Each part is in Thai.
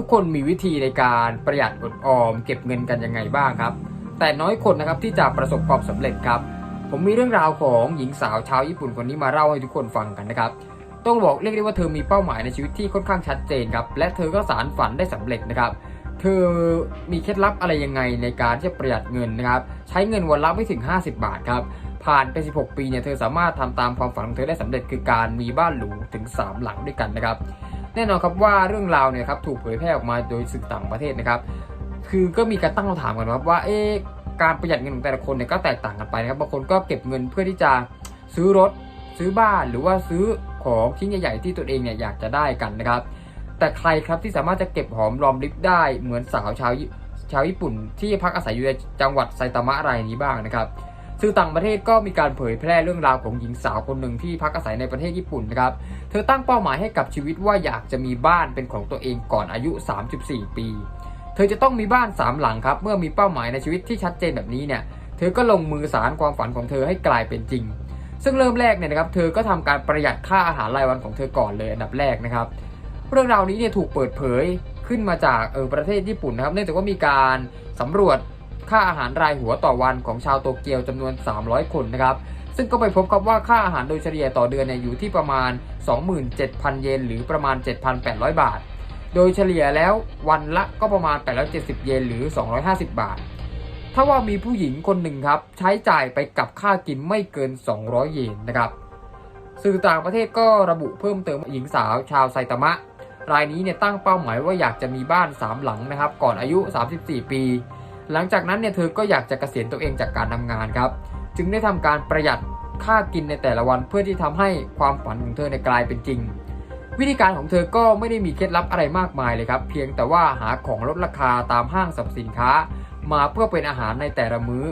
ทุกคนมีวิธีในการประหยัดอดออม เก็บเงินกันยังไงบ้างครับ แต่น้อยคนนะครับที่จะประสบความสำเร็จครับ ผมมีเรื่องราวของหญิงสาวชาวญี่ปุ่นคนนี้มาเล่าให้ทุกคนฟังกันนะครับ ต้องบอกเรียกได้ว่าเธอมีเป้าหมายในชีวิตที่ค่อนข้างชัดเจนครับ และเธอก็สารฝันได้สำเร็จนะครับ เธอมีเคล็ดลับอะไรยังไงในการที่จะประหยัดเงินนะครับ ใช้เงินวันละไม่ถึง 50 บาทครับ ผ่านไป 16 ปีเนี่ยเธอสามารถทำตามความฝันของเธอได้สำเร็จคือการมีบ้านหรูถึง 3 หลังด้วยกันนะครับ แน่นอนครับว่าเรื่องราวเนี่ยครับถูกเผยแพร่ออกมาโดยสื่อต่างประเทศนะครับ คือก็มีการตั้งคำถามกันครับว่าเอ๊ะการประหยัดเงินของแต่ละคนเนี่ยก็แตกต่างกันไปนะครับบางคนก็เก็บเงินเพื่อที่จะซื้อรถซื้อบ้านหรือว่าซื้อของชิ้นใหญ่ๆที่ตัวเองเนี่ยอยากจะได้กันนะครับ แต่ใครครับที่สามารถจะเก็บหอมรอมริบได้เหมือนสาวชาวชาวญี่ปุ่นที่พักอาศัยอยู่ในจังหวัดไซตามะรายนี้บ้างนะครับ สื่อต่างประเทศก็มีการเผยแพร่เรื่องราวของหญิงสาวคนหนึ่งที่พักอาศัยในประเทศญี่ปุ่นนะครับ เธอตั้งเป้าหมายให้กับชีวิตว่าอยากจะมีบ้านเป็นของตัวเองก่อนอายุ 34 ปี เธอจะต้องมีบ้าน 3 หลังครับ เมื่อมีเป้าหมายในชีวิตที่ชัดเจนแบบนี้เนี่ย เธอก็ลงมือสารความฝันของเธอให้กลายเป็นจริง ซึ่งเริ่มแรกเนี่ยนะครับ เธอก็ทำการประหยัดค่าอาหารรายวันของเธอก่อนเลยอันดับแรกนะครับ เรื่องราวนี้เนี่ยถูกเปิดเผยขึ้นมาจากเออประเทศญี่ปุ่นนะครับ เนื่องจากว่ามีการสำรวจ ค่าอาหารรายหัวต่อวันของชาวโตเกียวจำนวน 300 คนนะครับ ซึ่งก็ไปพบครับว่าค่าอาหารโดยเฉลี่ยต่อเดือนเนี่ยอยู่ที่ประมาณ 27,000 เยนหรือประมาณ 7,800 บาท โดยเฉลี่ยแล้ววันละก็ประมาณ 870 เยนหรือ 250 บาท ถ้าว่ามีผู้หญิงคนหนึ่งครับใช้จ่ายไปกับค่ากินไม่เกิน 200 เยนนะครับสื่อต่างประเทศก็ระบุเพิ่มเติมหญิงสาวชาวไซตามะ รายนี้เนี่ยตั้งเป้าหมายว่าอยากจะมีบ้าน 3 หลังนะครับ ก่อนอายุ 34 ปี หลังจากนั้นเนี่ยเธอก็อยากจะเกษียณตัวเองจากการทำงานครับ จึงได้ทำการประหยัดค่ากินในแต่ละวันเพื่อที่ทำให้ความฝันของเธอในกลายเป็นจริง วิธีการของเธอก็ไม่ได้มีเคล็ดลับอะไรมากมายเลยครับ เพียงแต่ว่าหาของลดราคาตามห้างสรรพสินค้า มาเพื่อเป็นอาหารในแต่ละมื้อ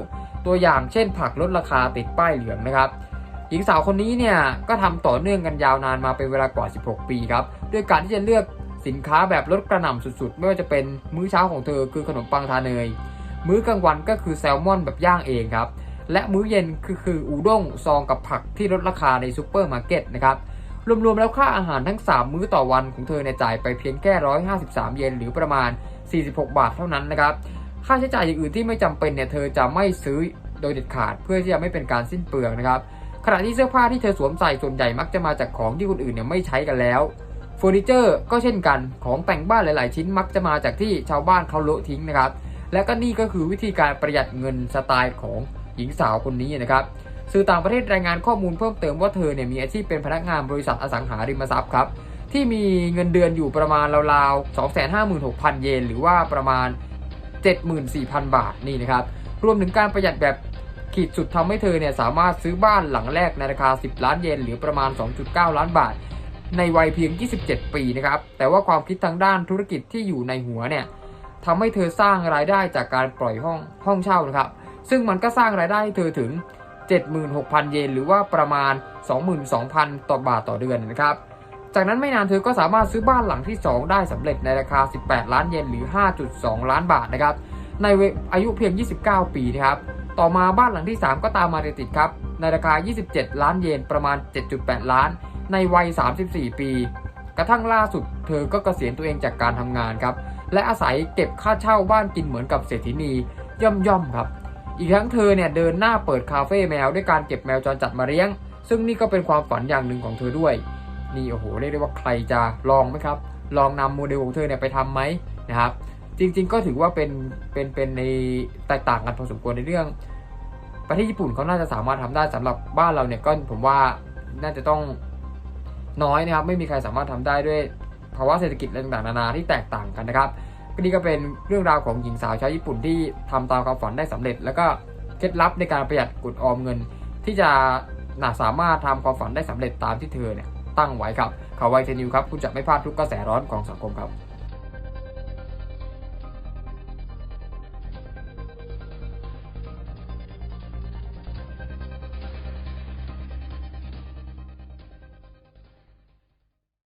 ตัวอย่างเช่น ผักลดราคาติดป้ายเหลืองนะครับหญิงสาวคนนี้เนี่ยก็ทำต่อเนื่องกันยาวนานมาเป็นเวลากว่า 16 ปีครับด้วยการที่จะเลือกสินค้าแบบลดกระหน่ำสุดๆ ไม่ว่าจะเป็นมื้อเช้าของเธอคือขนมปังทาเนย มื้อกลางวันก็คือแซลมอนแบบย่างเองครับ และมื้อเย็นคือคืออูด้งซองกับผักที่ลดราคาในซูเปอร์มาร์เก็ตนะครับรวมๆแล้วค่าอาหารทั้ง 3 มื้อต่อวันของเธอเนี่ยจ่ายไปเพียงแค่ 153 เยนหรือประมาณ 46 บาทเท่านั้นนะครับ ค่าใช้จ่ายอย่างอื่นที่ไม่จำเป็นเนี่ยเธอจะไม่ซื้อโดยเด็ดขาดเพื่อที่จะไม่เป็นการสิ้นเปลืองนะครับ ขณะที่เสื้อผ้าที่เธอสวมใส่ส่วนใหญ่มักจะมาจากของที่คนอื่นเนี่ยไม่ใช้กันแล้วเฟอร์นิเจอร์ก็เช่นกันของแต่งบ้านหลาย ๆ ชิ้นมักจะมาจากที่ชาวบ้านเขาโละทิ้งนะครับ และก็นี่ก็คือวิธีการประหยัดเงินสไตล์ของหญิงสาวคนนี้นะครับสื่อต่างประเทศรายงานข้อมูลเพิ่มเติมว่าเธอเนี่ยมีอาชีพเป็นพนักงานบริษัทอสังหาริมทรัพย์ครับที่มีเงินเดือนอยู่ประมาณราวๆ 256,000 เยน หรือว่าประมาณ 74,000 บาทนี่นะครับรวมถึงการประหยัดแบบขีดสุดทำให้เธอเนี่ยสามารถซื้อบ้านหลังแรกในราคา 10 ล้านเยน หรือประมาณ 2.9 ล้านบาท ในวัยเพียง 27 ปีนะครับแต่ว่าความคิดทางด้านธุรกิจที่อยู่ในหัวเนี่ย ทำให้เธอสร้างรายได้จากการปล่อยห้องห้องเช่านะครับ ซึ่งมันก็สร้างรายได้ให้เธอถึง 76,000 เยนหรือว่าประมาณ 22,000 ต่อบาทต่อเดือนนะครับ จากนั้นไม่นานเธอก็สามารถซื้อบ้านหลังที่ 2 ได้สำเร็จในราคา 18 ล้านเยนหรือ 5.2 ล้านบาทนะครับ ในอายุเพียง 29 ปีนะครับ ต่อมาบ้านหลังที่ 3 ก็ตามมาติดครับ ในราคา 27 ล้านเยนประมาณ 7.8 ล้าน ในวัย 34 ปี กระทั่งล่าสุด เธอก็เกษียณตัวเองจากการทำงานครับ และอาศัยเก็บค่าเช่าบ้านกินเหมือนกับเศรษฐินีย่อมๆครับ อีกทั้งเธอเนี่ยเดินหน้าเปิดคาเฟ่แมวด้วยการเก็บแมวจรจัดมาเลี้ยง ซึ่งนี่ก็เป็นความฝันอย่างหนึ่งของเธอด้วย นี่โอ้โหเรียกได้ว่าใครจะลองไหมครับ ลองนำโมเดลของเธอเนี่ยไปทำไหมนะครับ จริงๆก็ถือว่าเป็นเป็นเป็นในแตกต่างกันพอสมควรในเรื่อง ประเทศญี่ปุ่นเขาน่าจะสามารถทำได้สำหรับบ้านเราเนี่ยก็ผมว่าน่าจะต้องน้อยนะครับไม่มีใครสามารถทำได้ด้วย ภาวะเศรษฐกิจอะไรต่างๆนานาที่แตกต่างกันนะครับก็นี่ก็เป็นเรื่องราวของหญิงสาวชาวญี่ปุ่นที่ทำตามความฝันได้สำเร็จ แล้วก็เคล็ดลับในการประหยัดกุดออมเงิน ที่จะน่าสามารถทำความฝันได้สำเร็จตามที่เธอเนี่ยตั้งไว้ครับข่าวไวเทนิวครับคุณจะไม่พลาดทุกกระแสร้อนของสังคมครับ